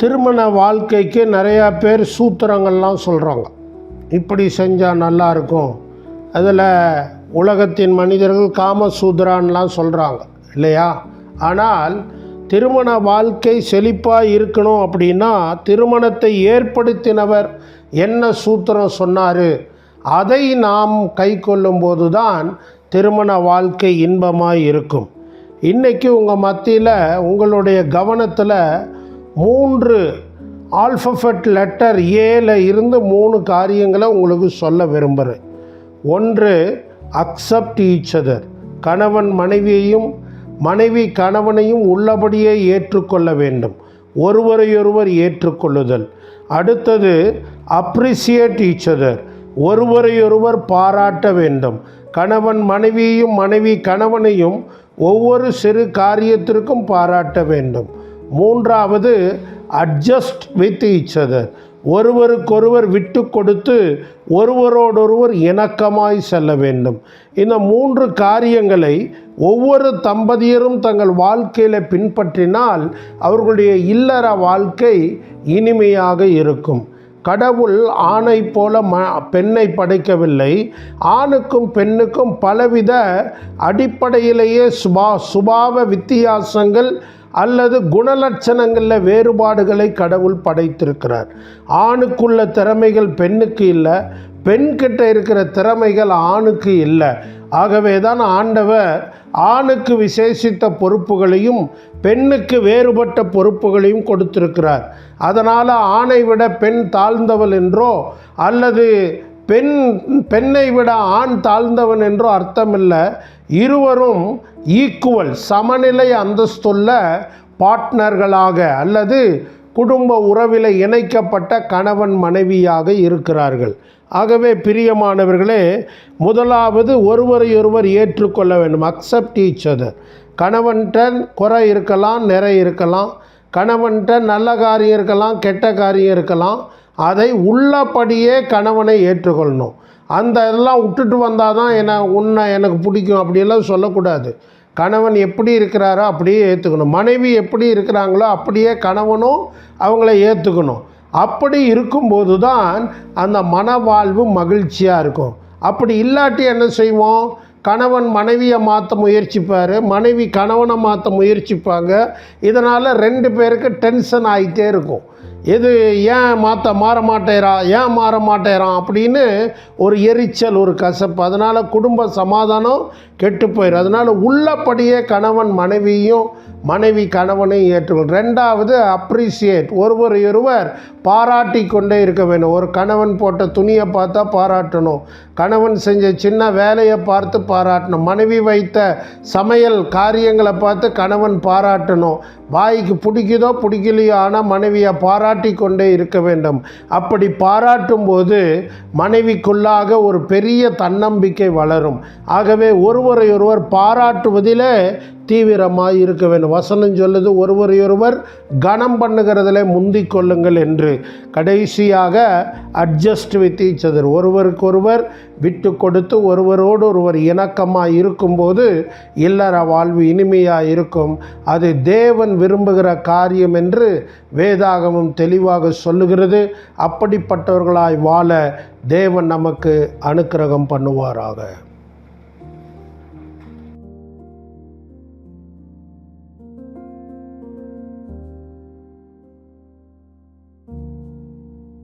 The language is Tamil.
திருமண வாழ்க்கைக்கு நிறையா பேர் சூத்திரங்கள்லாம் சொல்கிறாங்க இப்படி செஞ்சால் நல்லா இருக்கும். அதில் உலகத்தின் மனிதர்கள் காமசூத்ரான்லாம் சொல்கிறாங்க இல்லையா? ஆனால் திருமண வாழ்க்கை செழிப்பாக இருக்கணும் அப்படின்னா திருமணத்தை ஏற்படுத்தினவர் என்ன சூத்திரம் சொன்னார்? அதை நாம் கை கொள்ளும்போது தான் திருமண வாழ்க்கை இன்பமாக இருக்கும். இன்றைக்கி உங்கள் மத்தியில் உங்களுடைய கவனத்தில் மூன்று ஆல்ஃபபெட் லெட்டர் ஏல இருந்து மூணு காரியங்களை உங்களுக்கு சொல்ல விரும்புகிறேன் ஒன்று அக்செப்ட் ஈச் அதர் கணவன் மனைவியையும் மனைவி கணவனையும் உள்ளபடியே ஏற்றுக்கொள்ள வேண்டும். ஒருவரையொருவர் ஏற்றுக்கொள்ளுதல். அடுத்தது அப்ரிசியேட் ஈச் அதர் ஒருவரையொருவர் பாராட்ட வேண்டும். கணவன் மனைவியையும் மனைவி கணவனையும் ஒவ்வொரு சிறு காரியத்திற்கும் பாராட்ட வேண்டும். மூன்றாவது அட்ஜஸ்ட் வித் ஈச் அதர் ஒருவருக்கொருவர் விட்டு கொடுத்து ஒருவரோடொருவர் இணக்கமாய் செல்ல வேண்டும். இந்த மூன்று காரியங்களை ஒவ்வொரு தம்பதியரும் தங்கள் வாழ்க்கையில் பின்பற்றினால் அவர்களுடைய இல்லற வாழ்க்கை இனிமையாக இருக்கும். கடவுள் ஆணை போல ம பெண்ணை படைக்கவில்லை. ஆணுக்கும் பெண்ணுக்கும் பலவித அடிப்படையிலேயே சுபா சுபாவ வித்தியாசங்கள் அல்லது குணலட்சணங்களில் வேறுபாடுகளை கடவுள் படைத்திருக்கிறார். ஆணுக்குள்ள திறமைகள் பெண்ணுக்கு இல்லை பெண்கிட்ட இருக்கிற திறமைகள் ஆணுக்கு இல்லை. ஆகவே தான் ஆண்டவர் ஆணுக்கு விசேஷித்த பொறுப்புகளையும் பெண்ணுக்கு வேறுபட்ட பொறுப்புகளையும் கொடுத்திருக்கிறார். அதனால் ஆணை விட பெண் தாழ்ந்தவள் என்றோ அல்லது பெண் பெண்ணை விட ஆண் தாழ்ந்தவன் என்றும் அர்த்தமில்லை. இருவரும் ஈக்குவல் சமநிலை அந்தஸ்துள்ள பார்ட்னர்களாக அல்லது குடும்ப உறவில் இணைக்கப்பட்ட கணவன் மனைவியாக இருக்கிறார்கள். ஆகவே பிரியமானவர்களே முதலாவது ஒருவரையொருவர் ஏற்றுக்கொள்ள வேண்டும். அக்செப்ட் ஈச் அதர் கணவன்கிட்ட குறை இருக்கலாம் நிறை இருக்கலாம். கணவன்கிட்ட நல்ல காரியம் இருக்கலாம் கெட்ட காரியம் இருக்கலாம். அதை உள்ளபடியே கணவனை ஏற்றுக்கொள்ளணும். அந்த இதெல்லாம் விட்டுட்டு வந்தால் தான் என்ன உன்னை எனக்கு பிடிக்கும் அப்படியெல்லாம் சொல்லக்கூடாது. கணவன் எப்படி இருக்கிறாரோ அப்படியே ஏற்றுக்கணும் மனைவி எப்படி இருக்கிறாங்களோ அப்படியே கணவனும் அவங்கள ஏற்றுக்கணும் அப்படி இருக்கும்போது தான் அந்த மனவாழ்வு மகிழ்ச்சியாக இருக்கும். அப்படி இல்லாட்டி என்ன செய்வோம்? கணவன் மனைவியை மாற்ற முயற்சிப்பார் மனைவி கணவனை மாற்ற முயற்சிப்பாங்க. இதனால் ரெண்டு பேருக்கு டென்ஷன் ஆகிட்டே இருக்கும். எது ஏன் மாற்ற மாற மாட்டேறா ஏன் மாற மாட்டேறான் அப்படின்னு ஒரு எரிச்சல் ஒரு கசப்பு. அதனால் குடும்ப சமாதானம் கெட்டு போயிடும் அதனால் உள்ளபடியே கணவன் மனைவியும் மனைவி கணவனையும் ஏற்றுக்கொள். ரெண்டாவது அப்ரிசியேட் ஒருவரையொருவர் பாராட்டி கொண்டே இருக்க வேண்டும். ஒரு கணவன் போட்ட துணியை பார்த்தா பாராட்டணும். கணவன் செஞ்ச சின்ன வேலையை பார்த்து பாராட்டணும். மனைவி வைத்த சமையல் காரியங்களை பார்த்து கணவன் பாராட்டணும். வாய்க்கு பிடிக்குதோ பிடிக்கலையோ ஆனால் மனைவியை பாராட்டி கொண்டே இருக்க வேண்டும். அப்படி பாராட்டும் போது மனைவிக்குள்ளாக ஒரு பெரிய தன்னம்பிக்கை வளரும். ஆகவே ஒருவரையொருவர் பாராட்டுவதிலே தீவிரமாக இருக்க வேண்டும். வசனம் சொல்லுது ஒருவரையொருவர் கனம் பண்ணுகிறதில் முந்திக் கொள்ளுங்கள் என்று. கடைசியாக அட்ஜஸ்ட் வித் ஈச் அதர் ஒருவருக்கொருவர் விட்டு கொடுத்து ஒருவரோடு ஒருவர் இணக்கமாக இருக்கும்போது இல்லற வாழ்வு இனிமையாக இருக்கும். அது தேவன் விரும்புகிற காரியம் என்று வேதாகமும் தெளிவாக சொல்லுகிறது. அப்படிப்பட்டவர்களாய் வாழ தேவன் நமக்கு அனுக்கிரகம் பண்ணுவாராக.